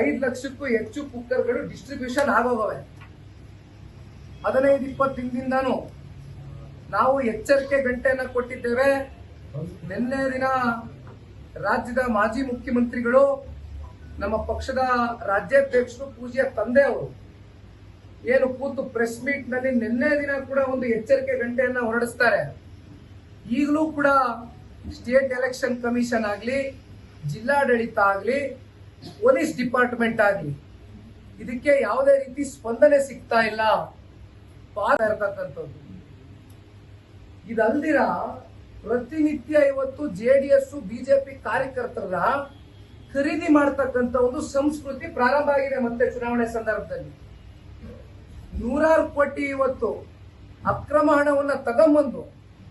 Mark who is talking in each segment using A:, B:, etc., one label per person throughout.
A: ಐದು ಲಕ್ಷಕ್ಕೂ ಹೆಚ್ಚು ಕುಕ್ಕರ್ಗಳು ಡಿಸ್ಟ್ರಿಬ್ಯೂಷನ್ ಆಗೋಗವೆ. ಹದಿನೈದು, ಇಪ್ಪತ್ತು ದಿನದಿಂದಾನು ನಾವು ಎಚ್ಚರಿಕೆ ಗಂಟೆಯನ್ನು ಕೊಟ್ಟಿದ್ದೇವೆ. ನಿನ್ನೆ ದಿನ ರಾಜ್ಯದ ಮಾಜಿ ಮುಖ್ಯಮಂತ್ರಿಗಳು, ನಮ್ಮ ಪಕ್ಷದ ರಾಜ್ಯಾಧ್ಯಕ್ಷರು, ಪೂಜ್ಯ ತಂದೆ ಅವರು ಏನು ಕೂತು ಪ್ರೆಸ್ ಮೀಟ್ನಲ್ಲಿ ನಿನ್ನೆ ದಿನ ಕೂಡ ಒಂದು ಎಚ್ಚರಿಕೆ ಗಂಟೆಯನ್ನ ಹೊರಡಿಸ್ತಾರೆ. ಈಗಲೂ ಕೂಡ ಸ್ಟೇಟ್ ಎಲೆಕ್ಷನ್ ಕಮಿಷನ್ ಆಗಲಿ, ಜಿಲ್ಲಾಡಳಿತ ಆಗಲಿ ಪೊಲೀಸ್ ಡಿಪಾರ್ಟ್ಮೆಂಟ್ ಆಗಲಿ ಇದಕ್ಕೆ ಯಾವುದೇ ರೀತಿ ಸ್ಪಂದನೆ ಸಿಗ್ತಾ ಇಲ್ಲ. ಇರತಕ್ಕಂಥದ್ದು. ಇದಲ್ದಿರ ಪ್ರತಿನಿತ್ಯ ಇವತ್ತು ಜೆ ಡಿ ಎಸ್ ಬಿಜೆಪಿ ಕಾರ್ಯಕರ್ತರ ಖರೀದಿ ಮಾಡ್ತಕ್ಕಂಥ ಒಂದು ಸಂಸ್ಕೃತಿ ಪ್ರಾರಂಭ ಆಗಿದೆ ಮತ್ತೆ ಚುನಾವಣೆ ಸಂದರ್ಭದಲ್ಲಿ. ನೂರಾರು ಕೋಟಿ ಇವತ್ತು ಅಕ್ರಮ ಹಣವನ್ನ ತಗೊಂಬಂದು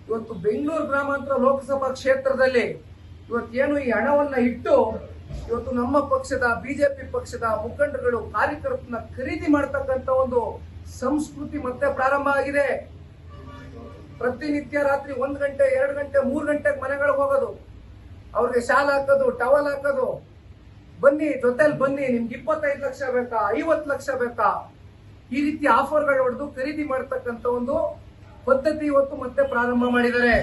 A: ಇವತ್ತು ಬೆಂಗಳೂರು ಗ್ರಾಮಾಂತರ ಲೋಕಸಭಾ ಕ್ಷೇತ್ರದಲ್ಲಿ ಇವತ್ತೇನು ಈ ಹಣವನ್ನ ಇಟ್ಟು ಇವತ್ತು ನಮ್ಮ ಪಕ್ಷದ, ಬಿಜೆಪಿ ಪಕ್ಷದ ಮುಖಂಡರುಗಳು ಕಾರ್ಯಕರ್ತನ ಖರೀದಿ ಮಾಡತಕ್ಕಂತ ಒಂದು ಸಂಸ್ಕೃತಿ ಮತ್ತೆ ಪ್ರಾರಂಭ ಆಗಿದೆ. ಪ್ರತಿನಿತ್ಯ ರಾತ್ರಿ ಒಂದ್ ಗಂಟೆ, ಎರಡು ಗಂಟೆ, ಮೂರು ಗಂಟೆಗೆ ಮನೆಗಳಿಗೆ ಹೋಗೋದು. ಅವ್ರಿಗೆ ಶಾಲ್ ಹಾಕೋದು, ಟವಲ್ ಹಾಕೋದು. ಬನ್ನಿ, ಜೊತೆಲಿ ಬನ್ನಿ, ನಿಮ್ಗೆ ಇಪ್ಪತ್ತೈದು ಲಕ್ಷ ಬೇಕಾ, ಐವತ್ತು ಲಕ್ಷ ಬೇಕಾ? ಈ ರೀತಿ ಆಫರ್ಗಳು ಹೊಡೆದು ಖರೀದಿ ಮಾಡತಕ್ಕಂತ ಒಂದು ಪದ್ಧತಿ ಇವತ್ತು ಮತ್ತೆ ಪ್ರಾರಂಭ ಮಾಡಿದ್ದಾರೆ.